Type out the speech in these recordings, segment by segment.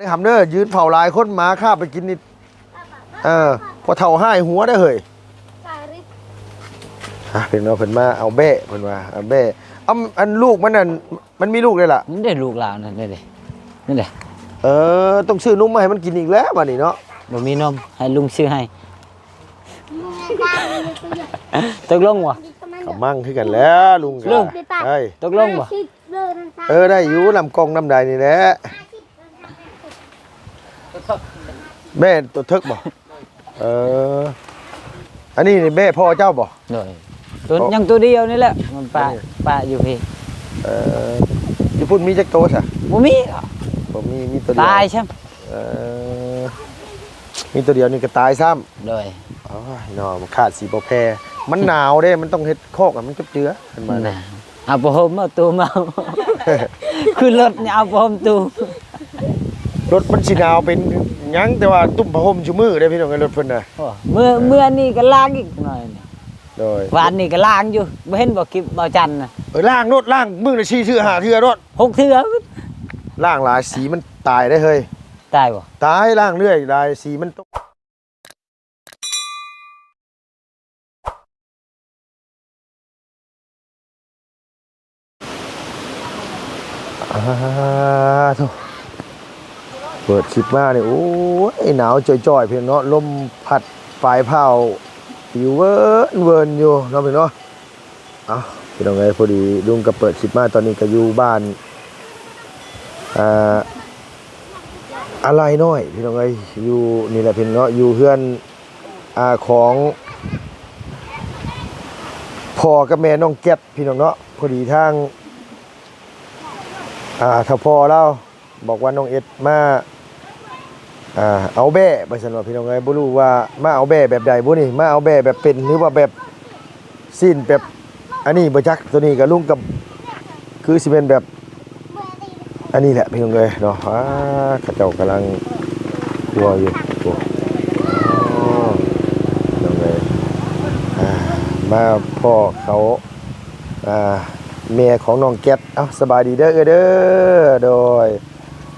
ได้ทำเด้อยืนเผาลายคนหมาข้าไปกินนิดเออพอเท่าห้ายหัวได้อเฮ้ยฮะเป็นว่าเพิ่นมาเอาแบ้เพิ่นว่าเอาแบ้เอาอันลูกมันนั่นมันมีลูกเลยล่ะมันได้ลูกหลานนั่นได้เลยนี่แหละเออต้องซื้อนมมาให้มันกินอีกแล้วบัดนี้เนาะบ่มีนมให้ลุงซื้อให้ตกลงบ่เขามั่งคือกันแล้วลุงกะลุงเฮ้ยตกลงบ่เออได้อยู่ลำกองลำใดนี่แหละ แม่ตัวทึกบ่เออ อันนี้นี่แม่พ่อเจ้าบ่ โดยตัวยังตัวเดียวนี่แหละมันป้าป้าอยู่พี่เออญี่ปุ่นมีจักโตซะบ่มีผมมีมีตัวเดียวตายใช่เออมีตัวเดียวนี่ก็ตายซ้ำ โดยอ๋อเนาะมันขาดสีบ่แพรมันหนาวเด้ มันต้องเฮ็ดคอกอะมันจับเจือขึ้นมาน่ะเอาผ้าห่มเอาตัวมาเอาคือรถเนี่ยเอาผ้าห่มตู้ รถมันสิหนาวเป็นหยังแต่ว่าตุ้มผ้าห่มชูมือได้พี่น้องไอ้รถเพิ่นน่ะโอ้เมื่อเมื่อนี่ก็ล้างอีกหน่อยนี่โดยวานนี่ก็ล้างอยู่บ่เห็นบ่คลิปบ่จันทร์น่ะเออล่างรถล่างมึงน่ะชี้ชื่อหาเทื่อรถหกเทื่อล่างหลายสีมันตายได้เฮ้ยตายบ่ตายล่างเรื่อยลายสีมันตกอ่าโถ่ เปิดคลิปมาเนี่ยโอ้ยหนาวจ่อยๆเพียงเนาะลมพัดปลายเผาผิวเวิร์นเวิร์นอยู่เนาะเพียงเนาะเอาพี่น้องไงพอดีลุงก็เปิดคลิปมาตอนนี้ก็อยู่บ้านอ่าอะไรน้อยพี่น้องเอ้ยอยู่นี่แหละพี่น้องเนาะอยู่เพื่อนอ่าของพ่อกับแม่น้องแก๊ปพี่น้องเนาะพอดีทางอ่าถ้าพ่อเราบอกว่าน้องเอ็ดมา อ่าเอาแบ่ไปสันว่าพี่น้องเอ้ยบ่รู้ว่ามาเอาแบ่แบบใดบ่นี่มาเอาแบ่แบบเป็นหรือว่าแบบสิ้นแบบอันนี้บ่จักตัวนี้ก็ลุงกับคือสิเป็นแบบอันนี้แหละพี่น้องเลยเนาะอ่าข้าเจ้ากำลังรัวอยู่โอ้พี่น้องเลยอ่ามาพ่อเขาอ่าเมียของน้องแก๊ปเอ้าสบายดีเด้อเอเด้อโดย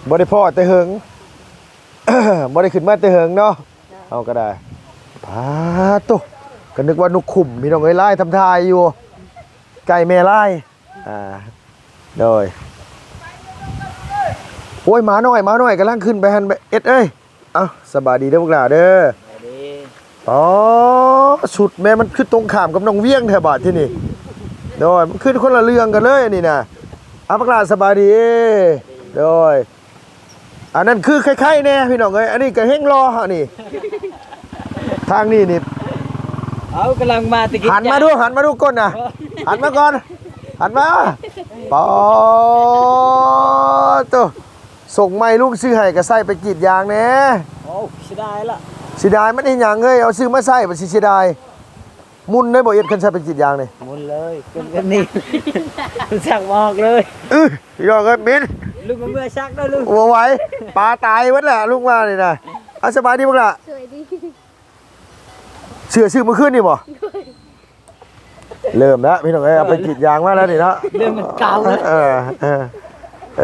บ่ได้พ่อแต่หิง บ่ได้ขึ้นมาแต่เหิงเนาะเอาก็ได้พาตุก็นึกว่านุกขุมพี่น้องเอ้ยไล่ทำทายอยู่ ไก่แม่ไล่อ่าโดยโอ้ยหมาหน่อยหมาหน่อยกำลังขึ้นไปหันไปเอ็ดเอ้ยเอ้าสบายดีเด้อพวกหลาเด้ออ๋อสุดแม่มันขึ้นตรงข้ามกับน้องเวียงแถวบาทที่นี่โดยมันขึ้นคนละเรื่องกันเลยอันนี่นะเอาพวกหลาสบายดีโดย อันนั้นคือคล้ายๆแน่พี่น้องเอ้ยอันนี้ก็เฮงรออันนี้ทางนี้นี่เอากำลังมาตะกี้หันมาดูหันมาดูก้นนะหันมาก่อน หันมาปอตัวส่งไม้ลูกซื้อให้ก็ใส่ไปกรีดยางแหน่โอ้เสียดายละเสียดายมันเห็นหยังเอ้ยเอาซื้อมาใส่บ่สิเสียดายมุนได้บ่เอ็ดคันใส่ไปกรีดยางนี่หมุนเลยเป็นกันนี่สั่งบอกเลยอื้อพี่น้องเอ้ยมิน ลุงมาเมื่อชักได้ลุงบ่ไหวปลาตายหมดล่ะลูกว่านี่นะเอาสบายดีบ่ล่ะสวยดีเสือซื้อเมื่อคืนนี่บ่เริ่มแล้วพี่น้องเอ้ยเอาไปกรีดยางมาแล้วนี่เนาะเรื่องมันเก่าแล้วเออเออเอ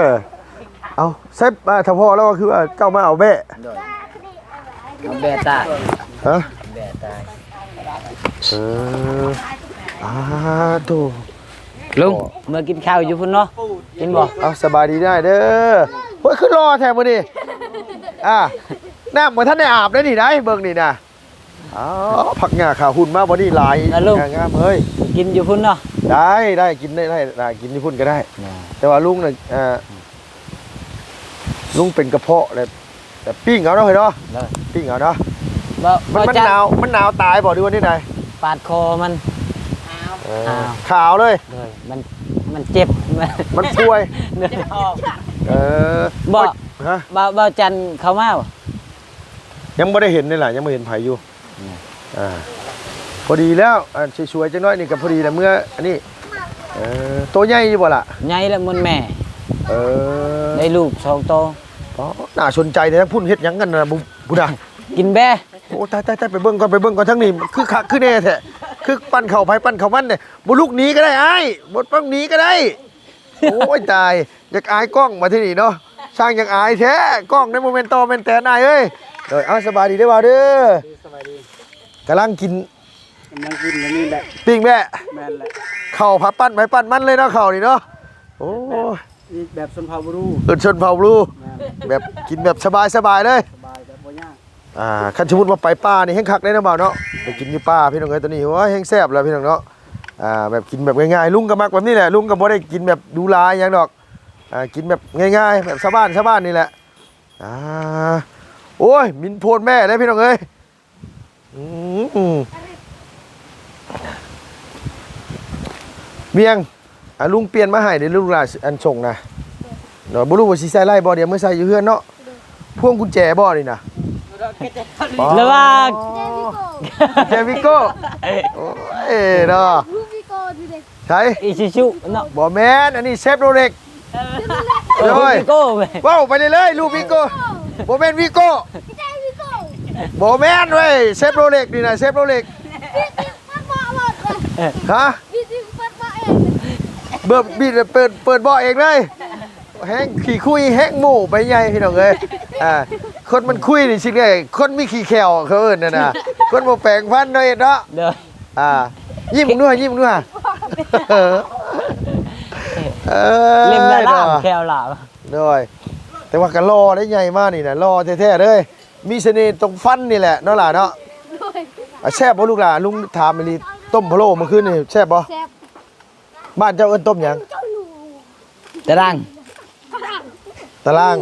อเอาเซฟมาถ้าพ่อแล้วก็คือว่าเจ้ามาเอาแบะเอาแบตายฮะแบตายเอออาโต ลุงเมื่อกินข้าวอยู่พุ่นเนาะกินบ่เอาสบายดีได้เด้อเฮ้ยขึ้นรอแทนมาดิอ่าน้ำเหมือนท่านได้อาบได้นี่ได้เบิ่งนี่นะอ๋อผักหงาขาวหุ่นมาบอดี้ลายงามงามเฮ้ยกินอยู่พุ่นเนาะได้ได้กินได้ได้ได้กินที่พุ่นก็ได้ แต่ว่าลุงน่ะอ่าลุงเป็นกระเพาะเลยแต่ปิ้งเอาเนาะเฮ้ยเนาะเลยปิ้งเอาเนาะบ่มันบ่มันจัหนาวมันหนาวตายบอกดิวันนี้ไหนปาดคอมัน เอออ้าว ขาวเลย เลยมันมันเจ็บมันป่วยเดินออกเออบ่ฮะบ่บ่จันเข้ามาบ่ ยังไม่ได้เห็นนี่แหละยังไม่เห็นไผอยู่อืม อ่าพอดีแล้วอ่าช่วยๆจังน้อยนี่ก็พอดีแล้วเมื่ออันนี้เออตัวใหญ่อยู่บ่ล่ะใหญ่แล้วมันแม่ เออได้ลูกสองโตอ๋อน่าสนใจแต่ทั้งพุ่นเฮ็ดหยังกันนะบุบุดากินแบ่โอ้ตายตายตายไปเบิ่งก่อนไปเบิ่งก่อนทั้งนี้คือคักคือแน่แท้ คือปั้นเข่าไผปั้นเข่ามันเนี่ยบ่ลูกหนีก็ได้อ้ายบ่ปั้นหนีก็ได้ โอ้ยตายอยากอายกล้องมาที่นี่เนาะสร้างอย่างอายแท้กล้องในโมเมนต์โตเมนแต่นายเอ้ยโดยเอาสบายดีได้อบ่าวเด้อสบายดีกำลังกินกำลังกินกันนี่แหละปิ้งแม่แม่นแหละเข่าวผัดปั้นไม้ปั้นมันเลยเนาะเข่าวนี่เนาะโอ้ยนี่แบบชนเผ่าบรูเอินชนเผาบลูแม่นแบบกินแบบสบายสบายๆเลย อ่าคันสมมุติว่าไปป่านี่แห้งคักได้นะบ่าวเนาะไปกินอยู่ป่าพี่น้องเอ้ยตัวนี้โอ้ยแห้งแซ่บแล้วพี่น้องเนาะอ่าแบบกินแบบง่ายๆลุงก็มักแบบนี้แหละลุงก็บ่ได้กินแบบดูลายอย่างดอกอ่ากินแบบง่ายๆแบบชาวบ้านชาวบ้านนี่แหละอ่าโอ้ยมินโพนแม่ได้พี่น้องเอ้ยอืมเมียงอะลุงเปลี่ยนมาให้เดี๋ยวลุงลาอันส่งนะเดี๋ยวบ่รู้ว่าสิใส่ไล่บ่เดี๋ยวเมื้อใส่อยู่เฮือนเนาะพ่วงกุญแจบ่นี่นะ แล้วว่าเจวิโก้โอ้ยเนาะลูกพี่โกดูเด็กใช่อิชิชุเนาะบ่แมนอันนี้เชฟโรเล็กเออโอ้ยพี่โก้เว้ยว้าวไปเลยเลยลูกวิโก้บ่แมนวิโก้พี่เจ้พี่โกบ่แมนเว้ยเชฟโรเล็กนี่นะเชฟโรเล็กพี่ติ๊กปัดบ่อหมดเลยฮะพี่ติ๊กปัดบ่อเองเบิดบิดเปิดเปิดบ่อเองเลยแห้งขี่คุยแห้งหมู่ไปใหญ่พี่น้องเอ้ยอ่า คนมันคุยนี่สิได้คนมีขี้แขวเขาเอิ้นน่ะนะคนบ่แปลงฟันเนาะเอ็ดเนาะเด้ออ่า ยิ้มด้วยยิ้มด้วยเออเออเล่มละล่ามเนาะแควล่าด้วยแต่ว่าก็รอได้ใหญ่มากนี่นะรอแท้ๆเลยมีเสน่ห์ตรงฟันนี่แหละเนาะหล่ะเนาะด้วยอะแซ่บบ่ลูกหล่ะลุงถามอีหลีต้มพะโล้เมื่อคืนนี่แซ่บบ่แซ่บบ้านเจ้าเอิ้นต้มหยังเจ้าหนูตารางตาราง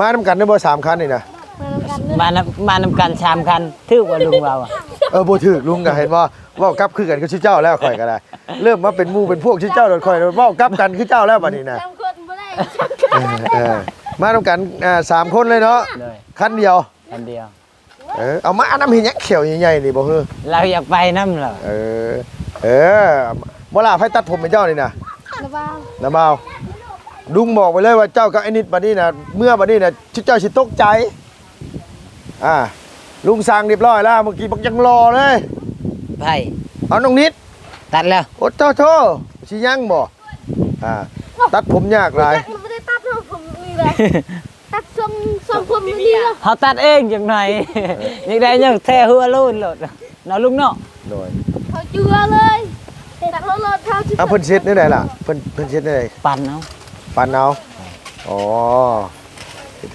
มานํกันได้บ่สามคันนี่นะมาแล้วกันเลยมานำมานำกันชามคันถือว่าลุงเราอะเออบ่ถูกลุงก็เห็นว่าเว้ากลับคือกันกับชื่อเจ้าแล้วข่อยก็ได้ เริ่มมาเป็นหมู่เป็นพวกชื่อเจ้าแล้วข่อยเว้ากลับกันคือเจ้าแล้วบัดนี้นะจำคนบ่ได้เออเออมานํกันอ่าสามคนเลยเนาะเลยคันเดียว คันเดียว เออเอามาอันน้ำเห็นหยังเขียวใหญ่ๆนี่บ่เฮ้อเราอยากไปน้ำเหรอเออ เออเวลาไฟตัดผมเป็นเจ้านี่นะระวังนะบ่าว ลุงบอกไปเลยว่าเจ้ากับไอ้นิดบัดนี้นะเมื่อบัดนี้นะเจ้าสิตกใจอ่าลุงสั่งเรียบร้อยแล้วเมื่อกี้บอกยังรอเลยไผ่เอาน้องนิดตัดแล้วโอ้โทโทสิยังบ่อ่าตัดผมยากหลายมันไม่ได้ตัดหรอกผมนี่เลยตัดทรงทรงผมนี่เลยเขาตัดเองจังไหนยังได้ยังแท้หัวลุ่นโลดเนาะลุงเนาะหน่อยเขาเจือเลยตัดเขาเลยเขาที่เอาเพิ่นเช็ดนี่ได้ล่ะเพิ่นเพิ่นเช็ดนี่ได้ปั่นเอา ปันเอาอ๋อ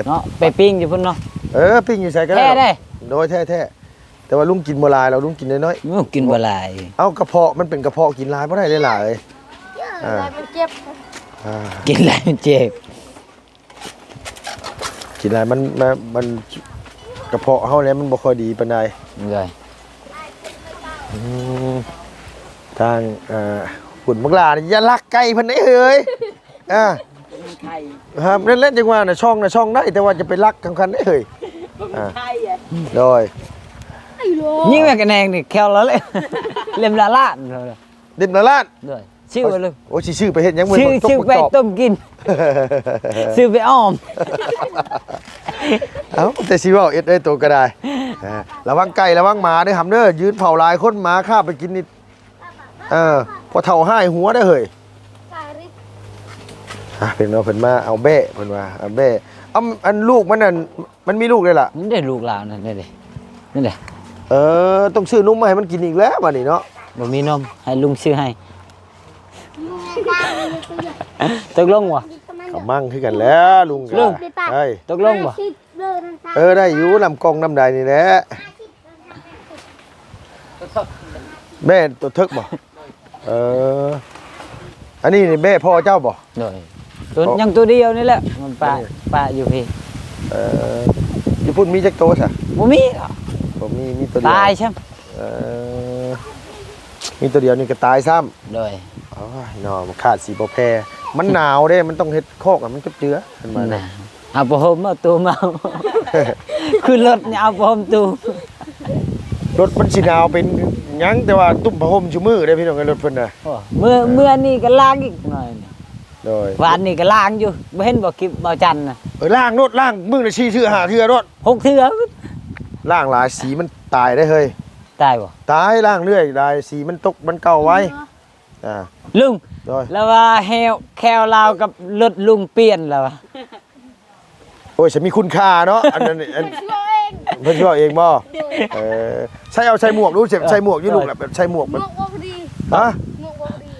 เนาะไปปิ้งอยู่พุ่นเนาะเออปิ้งอยู่ใส่ก็แท้ได้ได้โดยแท้ๆแต่ว่าลุงกินบ่หลายเราลุงกินน้อยๆมึงกินบ่หลาย เอากระเพาะมันเป็นกระเพาะกินหลายบ่ได้เลยหลายอะไรมันเจ็บอ่ากินหลายมันเจ็บกินหลายมันมันมันกระเพาะเฮาแล้วมันบ่ค่อยดีปานใดเลยอืมทางเอ่อหุ่นมักลานี่อย่าลักไก่เพิ่นได้เฮ้ย อ่าครับเล่นๆจังว่าน่ะช่องน่ะช่องได้แต่ว่าจะไปลักกันคันได้เฮ้ยอ่าโดยไอ้โลยิ่งแม่กันแนงนี่แควแล้วเลยเล่มละล้านเลยเด็ดนาลาดเลยชื่อว่าลุงโอ้สิชื่อไปเฮ็ดหยังมื้ชื่อบักตกชื่อบักไปตอบต้มกินซื้อไปอ้อมเอ้าแต่สิเว้าเอ็ดได้ตัวก็ได้อ่าระวังไก่ระวังหมาเด้อหำเด้อยืนเผาลายคนหมาข้าบไปกินนี่เออพอเฒ่าห้ายหัวได้อเฮ้ยสายริ อะเพิ่นว่าเพิ่นมาเอาแบ้เพิ่นว่าเอาแบ้เอาอันลูกมันน่ะมันมีลูกเลยล่ะ มันได้ลูกหลานนั่นได้นั่นแหละเออต้องซื้อนมมาให้มันกินอีกแล้วบัดนี้เนาะบ่มีนมให้ลุงซื้อให้มึงไงบ้างเลยตัวใหญ่ตกลงบ่ทำไมกับมั่งคือกันแล้วลุงก็ลุงเอ้ยตกลงบ่คิดเดินทางเออได้อยู่ลำกองน้ำใดนี่แหละแม่ตัวทึกบ่เอออันนี้นี่แม่พ่อเจ้าบ่โดย ตัวยังตัวเดียวนี่แหละมันปลาปลาอยู่พี่เออญี่ปุ่นมีจักโตซะบ่มีหรอกผมมีมีตัวเดียวตายใช่ไหมเออมีตัวเดียวนี่ก็ตายซ้ำโดยอ๋อหนอมันขาดสีบ่แพรมันหนาวเด้มันต้องเฮ็ดโคอกอะมันจับเจือขึ้นมาน่ะเนี่ยเอาผ้าห่มเอาตัวมาขึ้นรถเนี่ยเอาผ้าห่มตัวรถมันสิหนาวเป็นหยังแต่ว่าตุ้มผ้าห่มชูมือได้พี่น้องไอ้รถเพิ่นน่ะโอ้เมื่อเมื่อนี่ก็ล้างอีกหน่อยนี่ โดยวานนี่ก็ล้างอยู่บ่เห็นบ่คลิปบ่จันทร์น่ะเออล่างรถล่างมึงน่ะชี้เทื่อหาเทื่อรถหกเทื่อล่างหลายสีมันตายได้เฮ้ยตายบ่ตายล่างเรื่อยหลายสีมันตกมันเก่าไว้อ่าลุงโดยแล้วว่าแฮวแควลาวกับรถลุงเปลี่ยนแล้ววะโอ้ยฉันมีคุณค่าเนาะอันนั้นอันตัวเองเพิ่นช่วยเองบ่เออใช่เอาใส่หมวกดูเจ็บใส่หมวกอยู่ลูกแบบใส่หมวกหมมันวกวอกดีฮะ หมวกวอกดี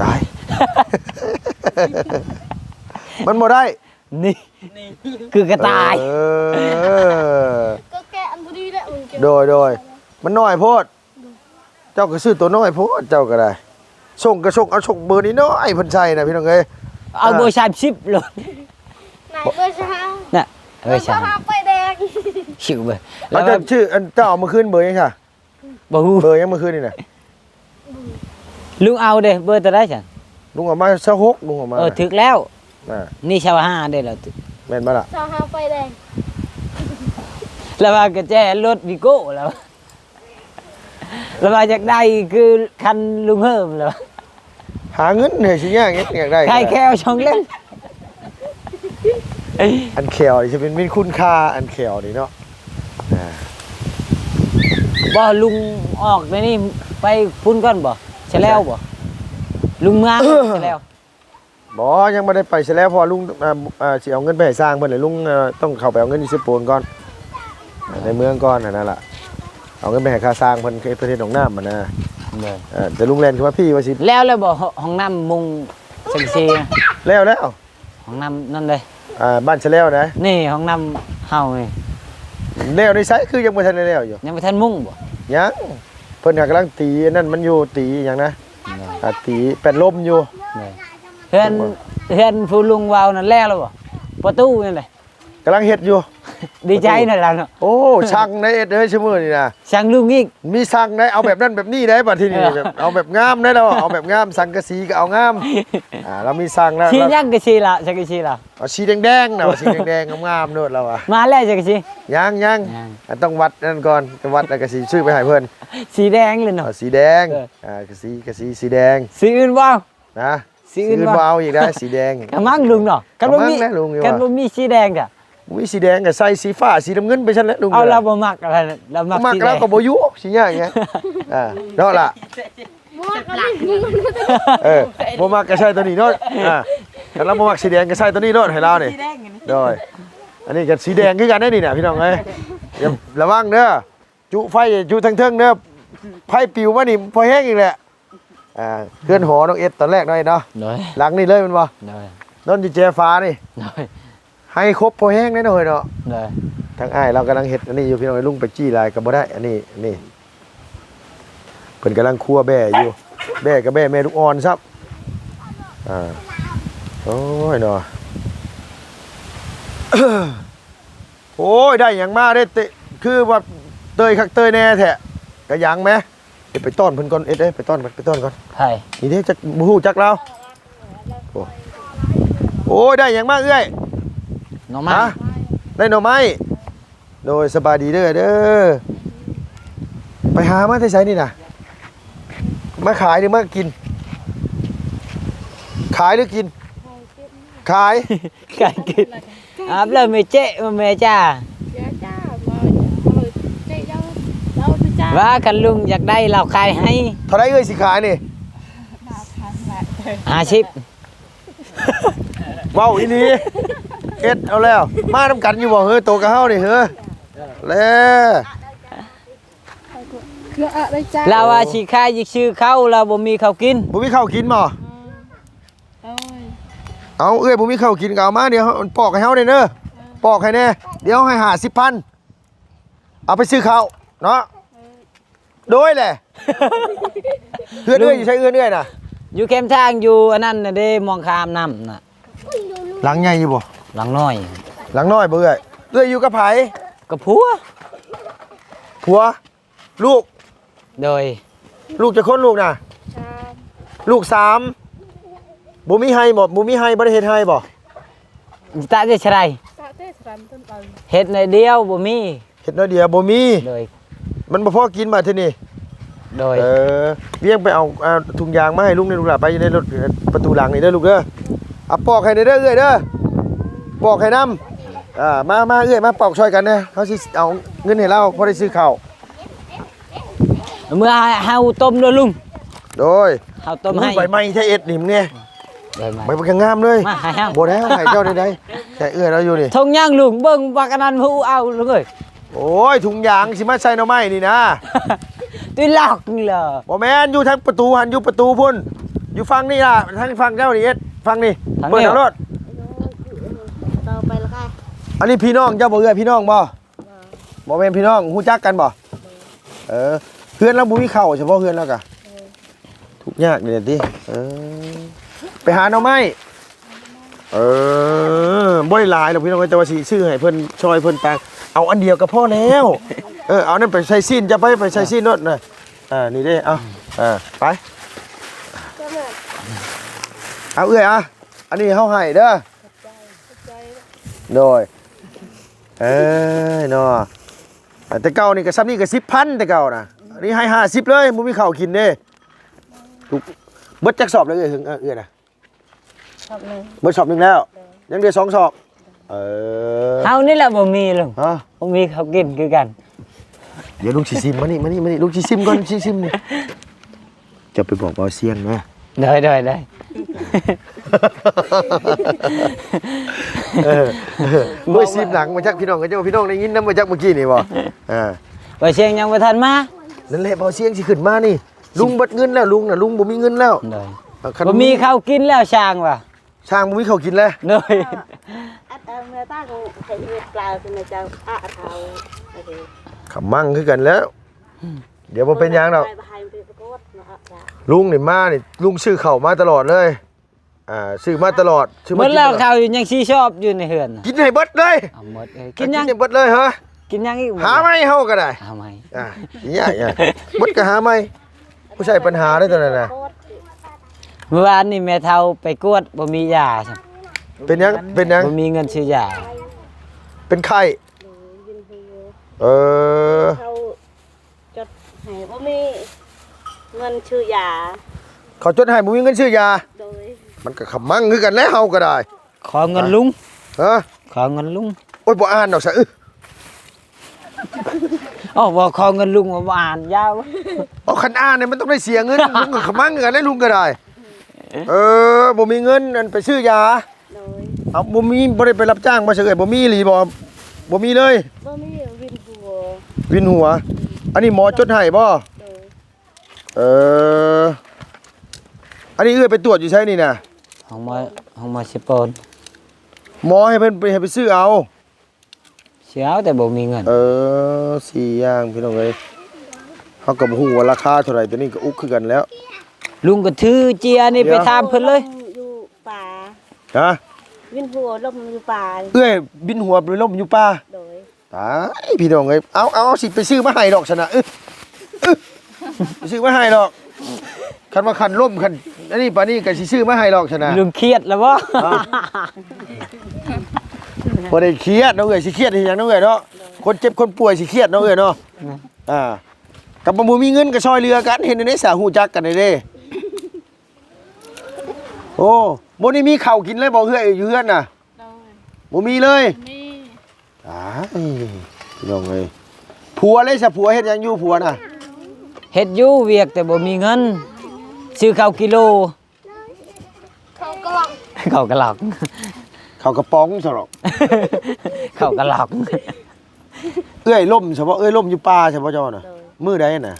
ตาย มันบ่ได้ นี่คือกระต่าย เออ ก็แกะอันพอดีแหละมึงเก็บโดยโดยมันน้อยโพด เจ้าก็ซื้อตัวน้อยโพดเจ้าก็ได้ส่งก็ส่งเอาส่งเบอร์นี้น้อยเพิ่นใช่นะพี่น้องเอ้ยเอาเบอร์ชามชิปเลยไหนเบอร์ช้าน่ะเบเบออร์ร์ช้าชามไปแดงชิวเบอร์แล้แล้ววจะก็ชื่ออันเจ้าเอามาคืนเบอร์ยังค่ะ บ่ฮู้เบอร์ยังมาคืนนี่น่ะลุงเอาเด้เบอร์ตัวได้ฉัน ลุงเอามาซะหกลุงเอามาเออถึกแล้ว น่ะนี่ชาวห้าได้แล้วถึกแม่นบ่ล่ะช้าหาไปแดงแล้วว่ากระแจรถวิโก้แล้วแล้วว่าอยากได้คือคันลุงเฮิมแล้วหาเงินเนี่ยสิยากเงี้ยอยากได้ใครแควช่องเล่นอันแขวนี่จะเป็นมีคุณค่าอันแขวนี่เนาะอ่าบ่ลุงออกไปนี่ไปพุ่นก่อนบ่ใช่แล้วบ่ ลุงเมืองใช่แล้วบ่ยังบ่ได้ไปซะแล้วเพอลุงอ่าอ่าสิเอาเงินไปให้สร้างเพิ่นเลยลุงเอ่อต้องเข้าไปเอาเงินที่ซื้อปูนก่อนอ่าในเมืองก่อนอันนั่นล่ะเอาเงินไปให้ค่าสร้างเพิ่นคือประเทศหนองน้ำมันนะเออแต่ลุงแลนคือว่าพี่ว่าสิแล้วแล้วบ่ห้องน้ำมุงสังซีนะแล้วแล้วห้องน้ำนั่นเลยอ่าบ้านชะแล้วนะนี่ห้องน้ำเฮานี่แล้วในไซส์คือยังบ่ทันได้แล้วอยู่ยังบ่ทันมุงบ่ยังเพิ่นก็กำลังตีอันนั่นมันอยู่ตีหยังนะ อ่าตีแป้นลมอยู่ เฮือนเฮือนผู้ลุงวาวนั่นแล้วแล้วบ่ประตูนั่นแหละกำลังเฮ็ดอยู่ ดีใจนั่นล่ะเนาะโอ้ช่างในเอ็ดเอ้ยชั่วโมงนี่นะช่างลุงอีกมีสั่งได้เอาแบบนั้นแบบนี้ได้ป่ะที่นี่เออแบบเอาแบบงามได้แล้วเอาแบบงามสังกะสีก็เอางามอ่าเรามีสั่งแล้วชีเรายังก็ชีละจักชีละเอาสีแดงๆนะเอาสีแดงๆงามๆโนดเราอะมาแล้วจักชียังยังยังอะต้องวัดนั่นก่อนต้องวัดแล้วก็สีชื่อไปให้เพิ่นสีแดงเลยเนาะเอาสีแดงเอออ่ากะสีกะสีสีแดงสีอื่นบ่นะสีอื่นบ่บ่เอาอีกได้สีแดงกะมังลุงเนาะกันบ่มีกะมังนะลุงอยู่กันว่ะบ่มีสีแดงจ้ะ อุ้ยสีแดงกับใส่สีฟ้าสีน้ำเงินไปชั้นแล้วลุงเอานี่ยเราบ่มักอะไรนะเรามักมักสีแดแล้วงก็บ่อยู่สิยากอย่างเงี้ยอ่าเนาะล่ะหมวกอันนี้มึงเออบ่มักก็ใส่ตัวนี้เนาะอ่าแต่เราบ่มักสีแดงก็ใส่ตัวนี้เนาะให้เรานี่โดยอันนี้ก็สีแดงคือกันได้นี่น่ะพี่น้องเอ้ยอย่าระวังเด้อจุไฟจุทั้งเทิงเด้อไฟปิวมานี่พอแห้งอีกแหละอ่าเคลื่อนหอน้องเอ็ดตอนแรกหน่อยเนาะโดยหลังนี่เลยแมันบ่โดยนอนอยู่แจฟ้านี่โดย ให้ครบพอแห้งแน่นอนเนาะโดยทั้งอ้ายเรากำลังเฮ็ดอันนี้อยู่พี่น้องไอ้ลุงไปจี้ลายก็บ่ได้ อันนี้อันนี่เพิ่นกำลังคั่วแบ่อยู่ แบ่กับแบ่แม่ลูกอ่อนซับอ่าโอ้ยเนาะโอ้ยได้หยังมาได้เตะคือว่าเตยคักเตยแน่แท้กะยังไหมเดี๋ยวไปต้อนเพิ่นก่อนเอ็ดเอ้ยไปต้อนก่อนไปต้อนก่อนไผนี่เด้จักบ่ฮู้จักเราโอ้โอ้ยได้หยังมาเอ้ย น้องมาฮะได้หน่อไม้โดยสบายดีเด้อเด้อไปหามาที่ไสนี่น่ะมาขายหรือมากิน ขายหรือกิน ขาย ไก่กินอาบแล้วแม่เจ๊มาแม่จ้า เดี๋ยวจ้ามาเออเจ๊เจ้าเราไปจ้าว่าคันลุงอยากได้เราขายให้เท่าไรเอ้ยสิขายนี่50เว้าอีนี่ เอ็ดเอาแล้ว มาทำกันอยู่บ่เฮ้ยโตกับเฮานี่เฮ้ยแล้วคืออะไรจ้าเราว่าสิขายอีกชื่อเขาเราบ่มีข้าวกินบ่มีข้าวกินบ่โอ้ยเอาเอ้ยบ่มีข้าวกินก็เอามาเดี๋ยวปอกให้เฮาได้เด้อปอกให้แน่เดี๋ยวให้50,000เอาไปซื้อข้าวเนาะโดยแหละเอื้อนเอื้อยอยู่ใช้เอื้อนเอื้อยน่ะอยู่เข้มทางอยู่อันนั้นน่ะเด้มองข้ามน้ำน่ะหลังใหญ่อยู่บ่ หลังน้อยหลังน้อยบ่เอื้อยเอื้อยอยู่กับไผก็ผัวผัว ลูกโดยลูกจะคนลูกน่ะชามลูกสามบ่มีให้บ่บ่มีให้บ่ได้เฮ็ดให้บ่ตาจะชไรสาเต้สามต้นไปเฮ็ดในเดียวบ่มีเฮ็ดน้อยเดียวบ่มีโดยมันบ่พอกินมาที่นี่โดยเออเวียงไปเอาเอาถุงยางมาให้ลุงในลูกหลานไปอยู่ในรถประตูหลังนี่เด้อลูกเด้อเอาปอกให้เด้อเอื้อยเด้อ ปอกให้นํอ่ามามาเอื้อยมาปอกช่วยกันเด้อเฮาสิเอาเงินให้เราพอได้ซื้อข้าวเมื่อเฮาต้มด้วยลุงโดยเฮาต้มให้ใบไม้แท้เอ็ดนี่มึงเนี่ยเดินมาใบมันก็งามเลยมาหาห้างบ่แล้วให้เจ้าได้ได้แต่เอื้อเราอยู่นี่ทงย่างลุงเบิ่งปากกันนันผู้เอาลุงเอ้ยโอ้ยถุงยางสิมาใส่หน่อไม้นี่นะตุยหลอกนี่เหรอบ่แม่นอยู่ทางประตูหันอยู่ประตูพุ่นอยู่ฝั่งนี่ล่ะทางฝั่งเจ้านี่เอ็ดฝั่งนี่เปิดเอารถ ต่อไปแล้วค่ะอันนี้พี่น้องเจ้าบ่เอื้อพี่น้องบ่บ่แม่นพี่น้องฮู้จักกันบ่เออเพื่อนเราบ่มีเข้าวเฉพาะเพื่อนแล้วกะทุกข์ยากนี่แหละติเออไปหาหน่อไม้เออบ่ได้หลายหรอกพี่น้องแต่ว่าสิซื้อให้เพิ่นช่วยเพิ่นตังเอาอันเดียวก็พอแล้วเออเอานั่นไปใส่ซีนจะไปไปใส่ซีนรถน่ะอ่านี่เด้เอาอ่าไปก็เหมือนเอาเอื้อยอะอันนี้เฮาให้เด้อ โดยเอ้ยเนาะแต่เก่านี่ก็ซ้ำนี่ก็10,000แต่เก่าน่ะอันนี้ให้50เลยบ่มีข้าวกินเด้ทุกเบิดจักสอบเลยเอ้ยถึงเออเอื้อยน่ะชอบหนึ่งเบิดสอบหนึงแล้ว ยังเหลือสองสอบ เออเฮานี่แหละบ่มีลุงฮะบ่มีเขากินคือกัน เดี๋ยวลุงสิซิมมานี่มานี่มานี่ลุงสิซิมก่อนสิซิมนี่จะไปบอกเบาเสียงนะได้ได้ได้ เออเออโอ้ยซิมหลังมาจากพี่น้องกันเจ้าพี่น้องได้ยินนำมาจากเมื่อกี้นี่บ่อ่าว่าเชียงยังบ่ทันมานั่นแหละเบาเสียงสิขึ้นมานี่ ลุงเบิดเงินแล้วลุงน่ะลุงบ่มีเงินแล้วเอาคันบ่มีข้าวกินแล้วช่างว่ะช่างบ่มีข้าวกินแล้วเด้ยอัดเอาเมื่อตั้งให้เปลาคือเจ้าอาเท้าโอเค ขำมั่งคือกันแล้ว เดี๋ยวบ่เป็นหยังดอกไปให้ไปประกวดเนาะจ้ะลุงนี่มานี่ลุงซื้อข้าวมาตลอดเลย อ่าซื้อมาตลอดซื้อหมมาดกินแล้วตลอดข้าวอยู่ยังสิชอบอยู่ในเฮือนน่ะกินให้เบิดเลยเอาหมดเอ้ยกินยังให้เบิดเลยฮะกินยังอีกหาไม่เฮาก็ได้หาไหมอ่าเนี่ยเนี่ยเบิดก็หาไม่ผู้ใช่ปัญหาได้ตอนนั้นน่ะประกวดเมื่อวานนี่แม่เฒ่าไปกวดบ่มียาซั่นเป็นยังเป็นยังบ่มีเงินซื้อยาเป็นไข้หนูยินดีเออ เขาจด ให้ว่ามีเงินชื่อยา เขาจดให้บ่มีเงินซื้อยา โดย มันก็ขำมั่งคือกันแล้วเฮาก็ได้ขอเงินลุง ฮะขอเงินลุงโอ้ยบ่อ่านดอกซะอึอ๋อบ่ขอเงินลุงบ่อ่านยาวเอาคันอ่านเนี่ยมันต้องได้เสียเงิน ลุงก็ขำมั่งคือกันแล้วลุงก็ได้ เออบ่มีเงินอันไปซื้อยา โดยเอาบ่มีบ่ได้ไปรับจ้างบ่เฉยบ่มีอีหลีบ่บ่มีเลย บ่มีวินหัววินหัว อันนี้หมอจดให้บ่โดยเออ อันนี้เอื้อยไปตรวจอยู่ใช่นี่น่ะห้องมาห้องมาสิปนหมอให้เพิ่นไปให้ไปซื้อเอา เสียวแต่บ่มีเงิน เออสี่อย่างพี่น้องเอ้ยเขาก็บ่ฮู้ว่าราคาเท่าไหร่ตัวนี้ก็อุกคือกันแล้ว ลุงก็ถือเจียนี่เดี๋ไปยว ถามเพิ่นเลยอยู่ป่าฮะ วินหัวลมอยู่ป่าเอื้อยบินหัวไปล่มอยู่ป่าโดย ตายพี่น้องเอ้ยเอาเอาเอาสิไปซื้อมาให้ดอกชนะอึ๊ะอึ๊ะไปซื้อมาให้ดอกคันว่าคันล่มคันอันนี้ปานนี้ก็สิซื้อมาให้ดอกชนะลุงเครียดแล้วบ่บ่ได้เครียดน้องเอ้ยสิเครียดอีหยังน้องเอ้ยเนาะคนเจ็บคนป่วยสิเครียดน้องเอ้ยเนาะอ่ากับบ่มีเงินก็ซอยเรือกันเห็นในสาฮู้จักกันได้เด้โอ้บ่ได้มีข้าวกินเลยบ่เฮือยอยู่เฮือนน่ะโดยบ่มีเลยมี อ้ายพี่น้องเอ้ยผัวเลยซะผัวเฮ็ดหยังอยู่ผัวน่ะ เฮ็ดอยู่เวียกแต่บ่มีเงิน ซื้อข้าวกิโล เขาก็ลองข้าวกะหลอกข้าวกระป๋องซะหรอกข้าวกะหลอก เอ้ยล่มเฉพาะเอ้ยล่มอยู่ป่าเฉพาะเจ้าน่ะโดยมื้อใดน่ะ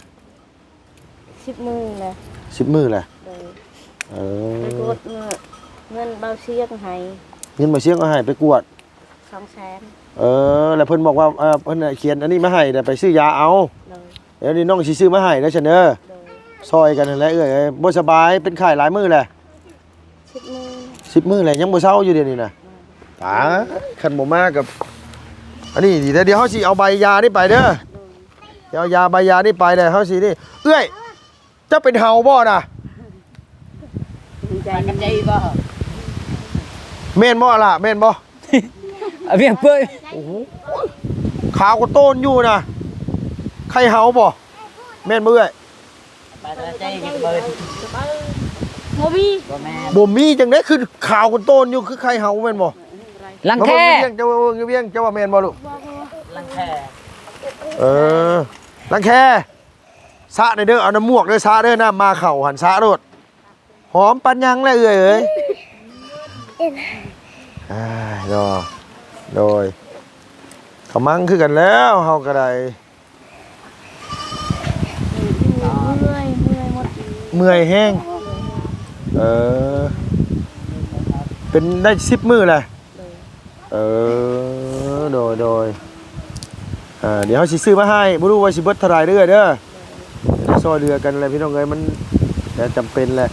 ชิบมือเลย10มื้อแหละโดยเอไปกอดเงินเงินเบาเชียงให้เงินบ่เสียงก็ให้ไปกวด สองแสนเออ แล้วเพิ่นบอกว่าเออเพิ่นน่ะเขียนอันนี้มาให้แต่ไปซื้อยาเอาโดยเดี๋ยวนี้น้องสิซื้อมาให้แล้วฉันเด้อโดยซอยกันนั่นแหละเอ้ยเอ้ยบ่สบายเป็นไข้หลายมื้อแหละชิบมือ10มื้อแหละยังบ่เซาอยู่เดี๋ยวนี้น่ะตาคันบ่มากับ อันนี้ดีแต่เดี๋ยวเฮาสิเอาใบยานี่ไปเด้อโดยเดี๋ยวเอายาใบยานี่ไปเลยเฮาสินี่เอ้ยเจ้าเป็นเห่าบ่น่ะใจกันใจบ่แม่นบ่ล่ะแม่นบ่เอา เวียงเปื้อยโอ้โหขาวก็โตนอยู่นะใครเห่าบ่แม่นบ่เอ้ยบ่มีบ่มีจังได๋คือขาวก็โตนอยู่คือใครเห่าแม่นบ่ลังแค่มาเบิ่งเวียงเจ้าว่าเบิ่งเวียงเจ้าว่าแม่นบ่ลูกลังแค่เออลังแคสะในเด้อเอาน้ำมวกเด้อสะเด้อน้ำมาเข่าหันสะโดดหอมปันยังเลยเอ้ยเอ้ยอ่าโดย โดยเขามั่งคือกันแล้วเฮาก็ได้เมื่อยเมื่อยหมดเมื่อยแห้งเออเป็นได้สิบมือเลยเออโดยโดยอ่าเดี๋ยวเขาสิซื้อมาให้บ่รู้ว่าสิเบิดเท่าไหร่เด้อเด้อจะได้ซอยเรือกันอะไรพี่น้องเอ้ยมันแต่จำเป็นแหละ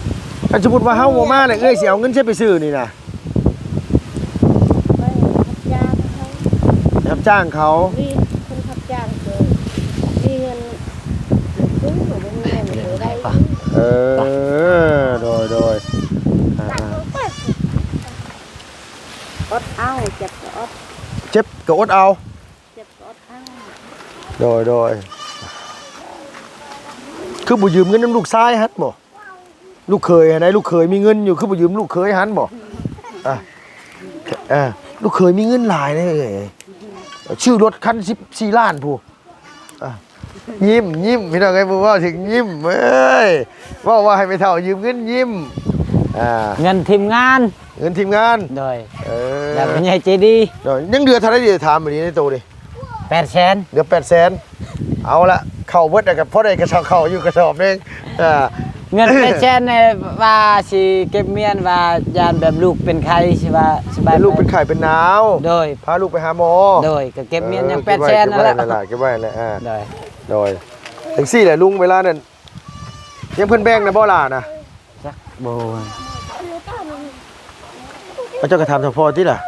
ถ้าสมมุติว่าเฮาบ่มาเนี่ยเอ้ยสิเอาเงินใช้ไปซื้อนี่นะ ไม่ขับจ้างเขา รับ จ้างเขาวีคนขับจ้างเกินมีเงินซื้อหรือไม่มีเงินหรือได้เออโดยโดยอ่าอดเอาเจ็บก็อดๆเจ็บก็อดเอาเจ็บก็อดเอาโดยโดยคือบ่ยืมเงินน้ำลูกชายฮัดบ่ลูกเคยไหนลูกเคยมีเงินอยู่คือบ่ยืมลูกเคยหันบ่อะอ่าลูกเคยมีเงินหลายนะเอ้ย ชื่อรถคัน14ล้านผู้อะยิ้มยิ้มพี่น้องไอ้ผู้ว่าถึงยิ้มเอ้ยว่าว่าให้ไปเท่ายืมเงินยิ้มอ่าเงินทีมงานเงินทีมงานโดยเออแล้วเป็นใหญ่ใจดีเดี๋ยวยังเดือนเท่าไหรเดี๋ยวถามแบบนี้ในตัวดิแปดแสนเดือนแปดแสนเอาละเข่าเบิดอะกับพ่อได้กระสอบเข่าอยู่กระสอบนึงอ่า เงินแปดแสนเนี่ยว่าสิเก็บเมียนว่ายานแบบลูกเป็นใครใช่ป่ะสบายเป็นลูกเป็นไข่เป็นหนาวโดย พาลูกไปหาหมอโดยก็เก็บเมียนยังออแปดแสนนั่นแหละเก็บไว้นั่นแหละเก็บไว้นั่นแหละอ่าโดยโดยถึงสี่แหละลุงเวลานั้นยังเพิ่นแบ่งนะบ่ล่ะนะจักโบพระเจ้ากระทำเฉพาะที่ล่ะ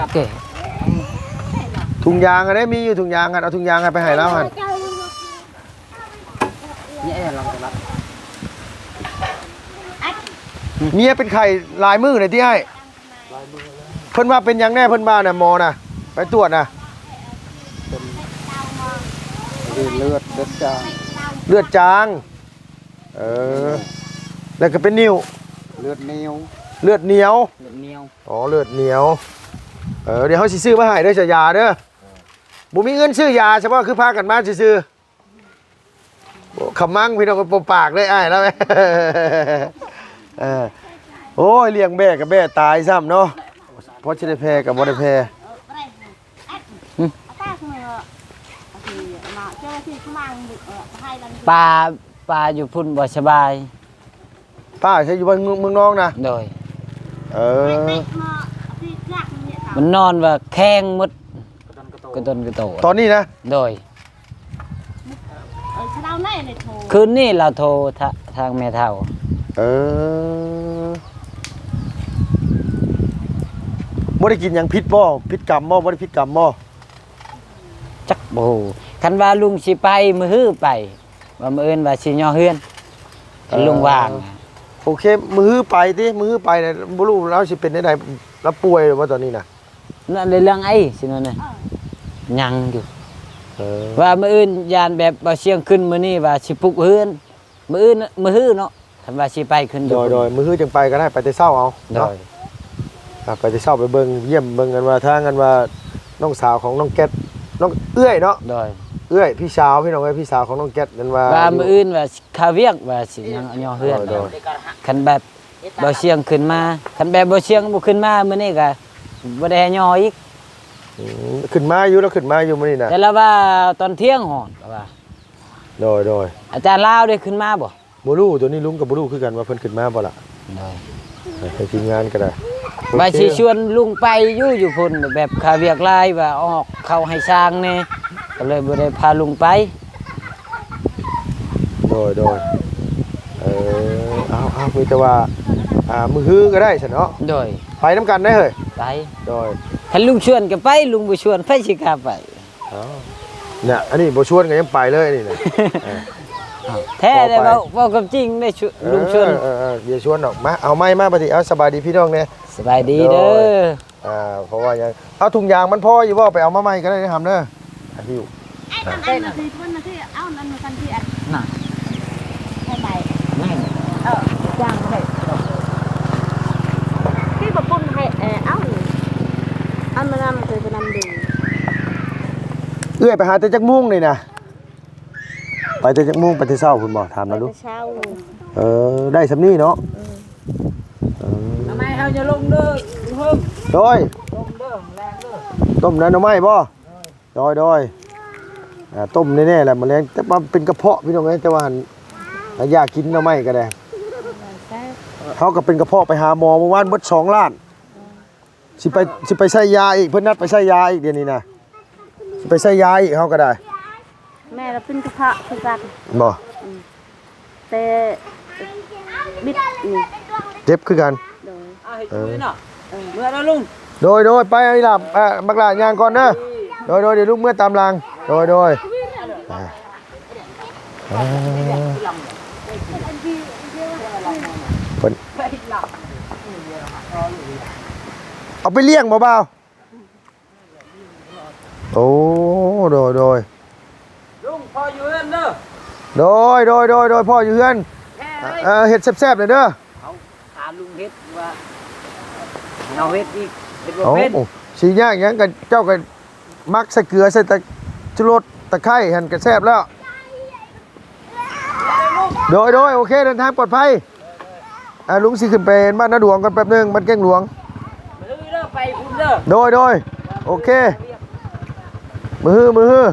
โอเคถุงยางอะได้มีอยู่ถุงยางกันเอาถุงยางกันไปให้แล้วกัน เมียเป็นไข่ลายมือเลยที่ให้เพิ่นว่าเป็นหยังแน่เพิ่นว่าน่ะหมอน่ะ ไปตรวจน่ะเลือดเลือดจางเลือดจาง เออ แล้วก็เป็นนิ้ว เลือดเหนียว เลือดเหนียว เลือดเหนียว อ๋อ เลือดเหนียว เออ เดี๋ยวเขาสิซื้อมาให้เด้อจะยาเด้อบุมีเงินซื้อยาเฉพาะคือพากันมาซื้อๆโอ้ขมั่งพี่น้องก็ปปากเลยอ้ายแล้วไหม เออโอ้ยเลี้ยงแบ่กับแบ่ตายซ้ำเนาะเพราะจะได้แพ้กับบ่ได้แพ้ตาเสมอที่มาเจ้าที่ขมังให้ดันปลาปลาอยู่พุ่นบ่สบายป้าใช้อยู่บ้านเมืองเมืองน้องนะโดยเออมาที่ยากเนี่ยมันนอนว่าแข้งหมดกระดอนกระโตกระตนกระโตตอนนี้นะโดยเออเราไล่ในโทรคืนนี้เราโทรทะทางแม่เฒ่า เออบ่ได้กินหยังพิษบ่พิษกรรมบ่บ่ได้พิษกรรมบ่จักโบคันว่าลุงสิไปมือฮื้อไปว่ามื้ออื่นว่าสิย่อเฮือนคันลุงว่างโอเค มือไปติมือไปเนี่ยบ่รู้แล้วสิเป็นได้ใดแล้วป่วยหรือว่าตอนนี้นะนั่นเลยเรื่องไอ้สินั่นน่ะยังอยู่ เออว่ามื้ออื่นยานแบบว่าเสียงขึ้นมื้อนี้ว่าสิปลุกเฮือนมื้ออื่นมื้อฮื้อเนาะ คันว่าสิไปขึ้นอโดยู่ยโดยมือจังไปก็ได้ไปแต่เช้าเอาโดเนาะยอะไปแต่เช้าไปเบิ่งเยี่ยมเบิ่งกันว่าทางกันว่าน้องสาวของน้องแก๊สน้องเอื้อยเนาะโดยเอื้อยพี่สาวพี่น้องเอ้ยพี่สาวของน้องแก๊สนั่นว่า ว่ามื้ออื่นว่าสิเข้าเวียกว่าสิยังย่อเฮือนโดย คันแบบบ่เสียงขึ้นมาคันแบบบ่เสียงบ่ขึ้นมามื้อนี้ก็บ่ได้ให้ย่ออีก อืมขึ้นมาอยู่แล้วขึ้นมาอยู่มื้อนี้น่ะแต่ละว่าตอนเที่ยงหอนก็ว่า โดยโดยอาจารย์ลาวได้ขึ้นมาบ่ บ่รู้ตัวนี้ลุงกับบ่รู้คือกันว่าเพิ่นขึ้นมาบ่ล่ะโดยให้ทีมงานก็ได้ว่าโอเคสิชวนลุงไปอยู่อยู่พุ่นแบบค่าเวียกหลายว่าออกเข้าให้สร้างแน่ก็เลยบ่ได้พาลุงไปโดยโดยเออเอาเอามีแต่ว่าอ่ามือฮื้อก็ได้ซั่นเนาะโดยไปนํกันได้เฮ้ยไปโดยคันลุงชวนก็ไปลุงบ่ชวนไผสิกล้าไปเนี่ยอันนี้บ่ชวนกันยังไปเลยนี่นะ แท้ได้ต่อไปเว้าเว้ากับจริงได้ชวนลุงชวนเออเออเอออย่าชวนออกมาเอาไม้มาปฏิเอาสบายดีพี่น้องเนี่ยสบายดีเด้โดออ่าเพราะว่ายังเอาถุงยางมันพออยู่ว่าไปเอามาใหม่ก็ได้ทำเด้ออะหิวไอ้ทำอันนาทีทุนนาทีเอ้านั่นนาทีอันน่ะให้ใหม่นั่นเออจ้างให้ที่บปุ่นให้เออเอ้าอันมานำเคยไปนำดูเอื้อยไปหาแต่จักมุ่งนี่นะ ไปแต่จักโมงไปแต่เช้าคุณบ่ถามไปแล้วดูแต่เช้าเออได้สำนี้เนาะเออทำไมเขาจะลงเด้อลุงเฮิมโดยลงเด้อแรงเด้อต้มน้ำหน่อไม้บ่โดยโดยอ่าต้มแน่ๆแหละมันแรงแต่ว่าเป็นกระเพาะพี่น้องเอ้ยแต่ว่าหั่นอยากกินหน่อไม้ก็ได้แซ่บเขาก็เป็นกระเพาะไปหาหมอเมื่อวานเบิดสองล้านสิไปสิไปใส่ยาอีกเพิ่นนัดไปใส่ยาอีกเดี๋ยวนี้นะสิไปใส่ยาอีกเขาก็ได้ แม่เราเป็นกระเพาะคือกันบ่แต่บิดนี่เจ็บคือกันโดยอะให้ช่วยเนาะเมื่อนะลุงโดยโดยไปไอ้ล่ะอ่าบักหลานยางก่อนเด้อโดยโดยเดี๋ยวลูกเมื่อตามหลังโดยโดยอ่าอ่าเพิ่นเอาไปเลี้ยงบ่เบาโอ้โดยโดย ลุงพออยู่เฮือนเด้อโดยโดยโดยโดยพ่ออยู่เฮือนแค่เลยเออเห็ดแซ่บๆเลยเด้อเอาถามลุงเฮ็ดว่าเอาเฮ็ดอีกเฮ็ดบ่โอ้เป็นสีย่างหยังกันเจ้ากันมักใส่เกลือใส่ตะจุรสตะไคร้หั่นก็แซ่บแล้ว โดยโดยโอเคเดินทางปลอดภัยอ่าลุงสิขึ้นไปบ้านนาดวงกันแป๊บนึงบ้านแก้งหลวง มาเลยเด้อไปคุณเด้อโดยโดยโอเค มือฮือมือฮือ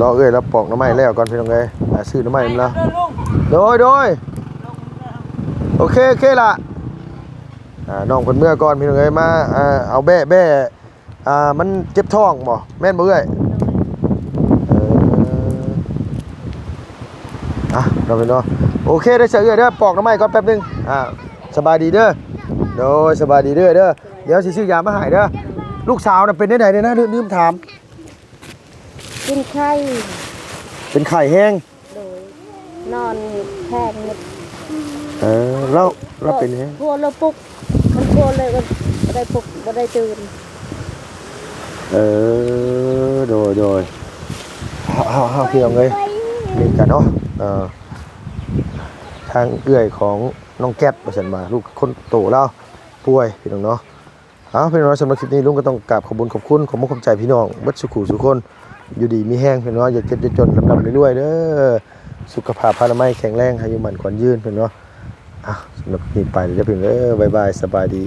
รอเอ้ยแล้วปอกหน้ำไม้แล้วก่อนพี่น้องเอ้ยอ่าซื้อหน้ำไม้มาแล้วเด้อลุงโดยโดยโอเคโอเคละอ่าน้องคนเมื่อก่อนพี่น้องเอ้ยมาอ่าเอาแบ่แบ่อ่ามันเจ็บท้องบ่แม่นบ่เอ้ยเอออะเราไปเนาะโอเคได้อเสียเอ้ยเด้อปอกน้ำไม้ก่อนแป๊บนึงอ่าสบายดีเด้อโดยสบายดีเด้อเด้อเดี๋ยวสิซื้อยามาให้เด้อลูกสาวน่ะเป็นได้ไหนเนี่ยนะลืมลืมถาม กินไข่เป็นไข่แห้ง โดยนอนแค่นิดเออแล้วแล้วเป็นแห้งพัวเราปลุกมันพัวเลยก็บ่ได้ปลุกบ่ได้ตื่นเออโดยโดยเอาเอาเอาพี่น้องเอ้ยนี่กันเนาะเอ่อทางเอื้อยของน้องแก๊ปประชันมาลูกคนโตแล้วป่วยพี่น้องเนาะเอาพี่น้องสำหรับคลิปนี้ลุงก็ต้องกราบขอบคุญขอบคุณขอบมุณขอบใจพี่น้องเบัดสุขุสุขคน อยู่ดีมีแห้งเพื่อนเนาะอย่าเจ็บอย่าจนลำลำเรื่อยๆเด้อสุขภาพพลามัยแข็งแรงอายุมันขวัญยืนเพื่อนเนาะอะสำหรับนี้ไปเดี๋ยวเพื่อนเด้อบายบายสบายดี